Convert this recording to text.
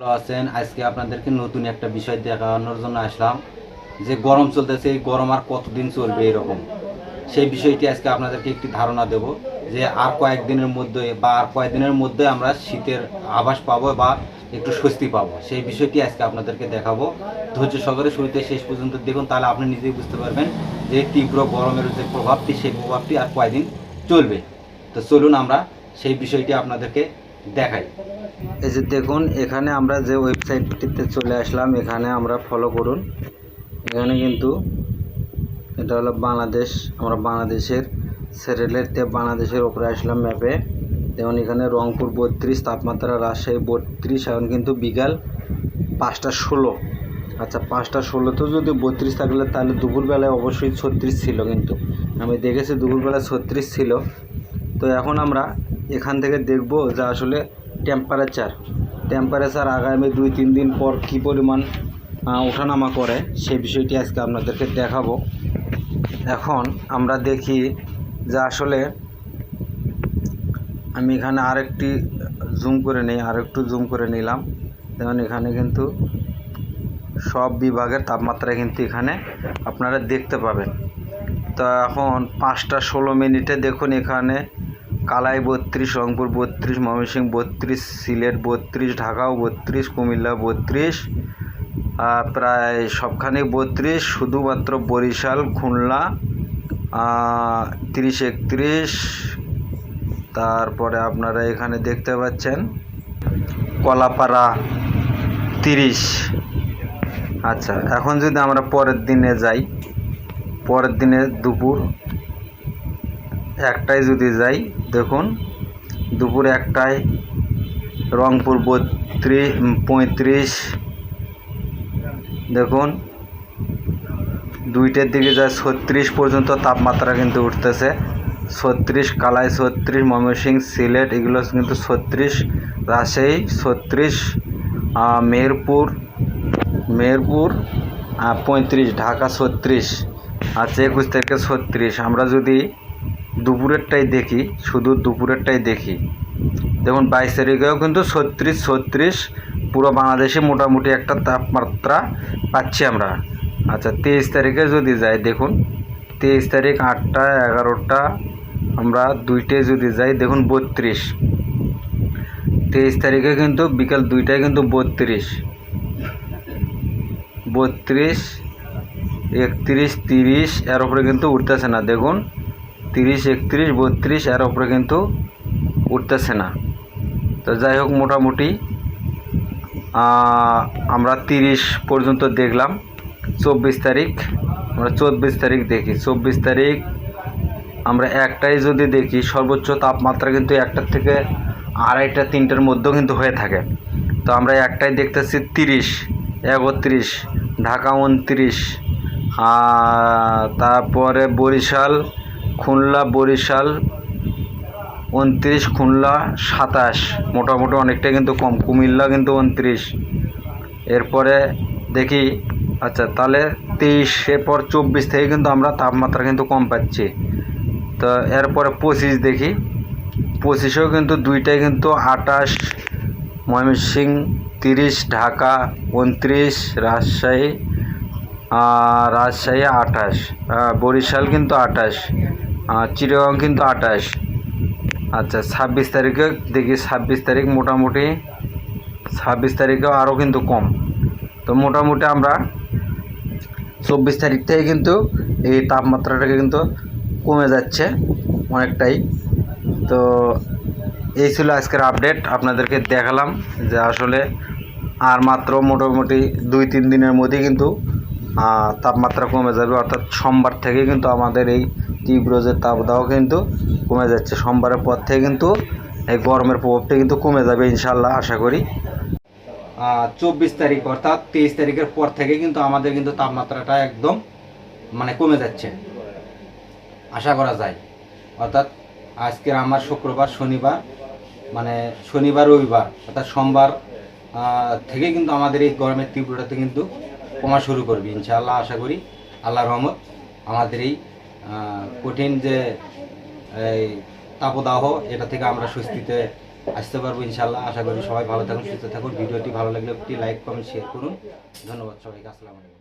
ভালো আছেন, আজকে আপনাদেরকে নতুন একটা বিষয় দেখানোর জন্য আসলাম। যে গরম চলতেছে, এই গরম আর কতদিন চলবে এরকম? সেই বিষয়টি আজকে আপনাদেরকে একটি ধারণা দেব যে আর কয়েকদিনের মধ্যে বা আর কয়েকদিনের মধ্যে আমরা শীতের আভাস পাবো বা একটু স্বস্তি পাবো। সেই বিষয়টি আজকে আপনাদেরকে দেখাবো। ধৈর্য সহকারে শুরুতে শেষ পর্যন্ত দেখুন, তাহলে আপনি নিজেই বুঝতে পারবেন যে তীব্র গরমের যে প্রভাবটি, সেই প্রভাবটি আর কয়েকদিন চলবে। তো চলুন আমরা সেই বিষয়টি আপনাদেরকে দেখাই। এই যে দেখুন, এখানে আমরা যে ওয়েবসাইটটিতে চলে আসলাম, এখানে আমরা ফলো করুন। এখানে কিন্তু এটা হলো বাংলাদেশ, আমরা বাংলাদেশের স্যাটেলাইটতে বাংলাদেশের ওপরে আসলাম ম্যাপে যেমন এখানে রংপুর বত্রিশ, তাপমাত্রা রাজশাহী বত্রিশ, এখন কিন্তু বিকাল পাঁচটা ষোলো। আচ্ছা পাঁচটা ষোলোতেও যদি বত্রিশ থাকলে তাহলে দুপুরবেলায় অবশ্যই ছত্রিশ ছিল কিন্তু। আমি দেখেছি দুপুরবেলায় ছত্রিশ ছিল। তো এখন আমরা এখান থেকে দেখব যে আসলে টেম্পারেচার টেম্পারেচার আগামী দুই, তিন দিন পর কী পরিমাণ ওঠানামা করে সেই বিষয়টি আজকে আপনাদেরকে দেখাবো। এখন আমরা দেখি যে আসলে আমি এখানে আরেকটি জুম করে নিই, আরেকটু জুম করে নিলাম। যেমন এখানে কিন্তু সব বিভাগের তাপমাত্রা কিন্তু এখানে আপনারা দেখতে পাবেন। তো এখন পাঁচটা ষোলো মিনিটে দেখুন এখানে কালাই বত্রিশ, রংপুর বত্রিশ, ময়মনসিংহ বত্রিশ, সিলেট বত্রিশ, ঢাকাও বত্রিশ, কুমিল্লা বত্রিশ প্রায় সবখানে বত্রিশ, শুধুমাত্র বরিশাল, খুলনা তিরিশ একত্রিশ, তারপরে আপনারা এখানে দেখতে পাচ্ছেন কলাপাড়া তিরিশ। আচ্ছা এখন যদি আমরা পরের দিনে যাই, পরের দিনে দুপুর একটায় যদি যাই, দেখুন, দুপুর একটায়, রংপুর বত্রিশ পঁয়ত্রিশ, দেখুন, দুইটার দিকে যায় ছত্রিশ পর্যন্ত তাপমাত্রা কিন্তু উঠতেছে। ছত্রিশ কালাই ছত্রিশ ময়মনসিংহ সিলেট, এগুলো কিন্তু ছত্রিশ, রাজশাহী ছত্রিশ মেহেরপুর মেহেরপুর পঁয়ত্রিশ, ঢাকা ছত্রিশ, আর একুশ থেকে ছত্রিশ। আমরা যদি দুপুরেরটাই দেখি, শুধু দুপুরেরটাই দেখি। দেখুন বাইশ তারিখেও কিন্তু ছত্রিশ ছত্রিশ, পুরো বাংলাদেশে মোটামুটি একটা তাপমাত্রা পাচ্ছি আমরা। আচ্ছা তেইশ তারিখে যদি যাই, দেখুন, তেইশ তারিখ আটটা, এগারোটা, আমরা দুইটায় যদি যাই, দেখুন, বত্রিশ। তেইশ তারিখে কিন্তু বিকাল দুইটায় কিন্তু বত্রিশ। বত্রিশ, একত্রিশ, তিরিশ, এর উপরে কিন্তু উঠতেছে না, দেখুন। তিরিশ, একত্রিশ, বত্রিশ, এর উপরে কিন্তু উঠতেছে না। তো যাই হোক, মোটামুটি আমরা তিরিশ পর্যন্ত দেখলাম। চব্বিশ তারিখ, আমরা চব্বিশ তারিখ দেখি। চব্বিশ তারিখ, আমরা একটাই যদি দেখি, সর্বোচ্চ তাপমাত্রা কিন্তু একটার থেকে আড়াইটা, তিনটার মধ্যেও কিন্তু হয়ে থাকে। তো আমরা একটাই দেখতেছি তিরিশ, একত্রিশ, ঢাকা উনত্রিশ তারপরে বরিশাল খুলনা, বরিশাল, উনত্রিশ, খুলনা, সাতাশ। মোটামুটি অনেকটা কিন্তু কম। কুমিল্লা কিন্তু উনত্রিশ। এরপরে দেখি আচ্ছা তাহলে তেইশ, এরপর চব্বিশ থেকে কিন্তু আমরা তাপমাত্রা কিন্তু কম পাচ্ছি। তো এরপরে পঁচিশ দেখি। পঁচিশেও কিন্তু দুইটাই কিন্তু আটাশ ময়মনসিংহ তিরিশ, ঢাকা উনত্রিশ, রাজশাহী রাজশাহী আঠাশ বরিশাল কিন্তু আঠাশ চিটাগাং কিন্তু আঠাশ। আচ্ছা ছাব্বিশ তারিখে দেখি ছাব্বিশ তারিখ মোটামুটি, ছাব্বিশ তারিখেও আরও কিন্তু কম। তো মোটামুটি আমরা চব্বিশ তারিখ থেকে কিন্তু এই তাপমাত্রাটাকে কিন্তু কমে যাচ্ছে অনেকটাই। তো এই ছিল আজকের আপডেট আপনাদেরকে দেখালাম যে আসলে আর মাত্র মোটামুটি দুই তিন দিনের মধ্যেই কিন্তু তাপমাত্রা কমে যাবে। অর্থাৎ সোমবার থেকে কিন্তু আমাদের এই তীব্র যে তাপদাহ কিন্তু কমে যাচ্ছে। সোমবারের পর থেকে কিন্তু এই গরমের প্রভাবটা কিন্তু কমে যাবে ইনশাল্লাহ আশা করি। চব্বিশ তারিখ অর্থাৎ তেইশ তারিখের পর থেকে কিন্তু আমাদের কিন্তু তাপমাত্রাটা একদম মানে কমে যাচ্ছে। আশা করা যায়। অর্থাৎ আজকের আমার শুক্রবার, শনিবার মানে শনিবার, রবিবার, অর্থাৎ সোমবার থেকে কিন্তু আমাদের এই গরমের তীব্রতাতে কিন্তু কমা শুরু করবে ইনশাআল্লাহ, আশা করি। আল্লাহ রহমত, আমাদের এই কঠিন যে এই তাপদাহ, এটা থেকে আমরা স্বস্তিতে আসতে পারব ইনশাল্লাহ আশা করি সবাই ভালো থাকুন, সুস্থ থাকুন। ভিডিওটি ভালো লাগলে একটি লাইক কমেন্ট শেয়ার করুন। ধন্যবাদ সবাইকে। আসসালামু আলাইকুম।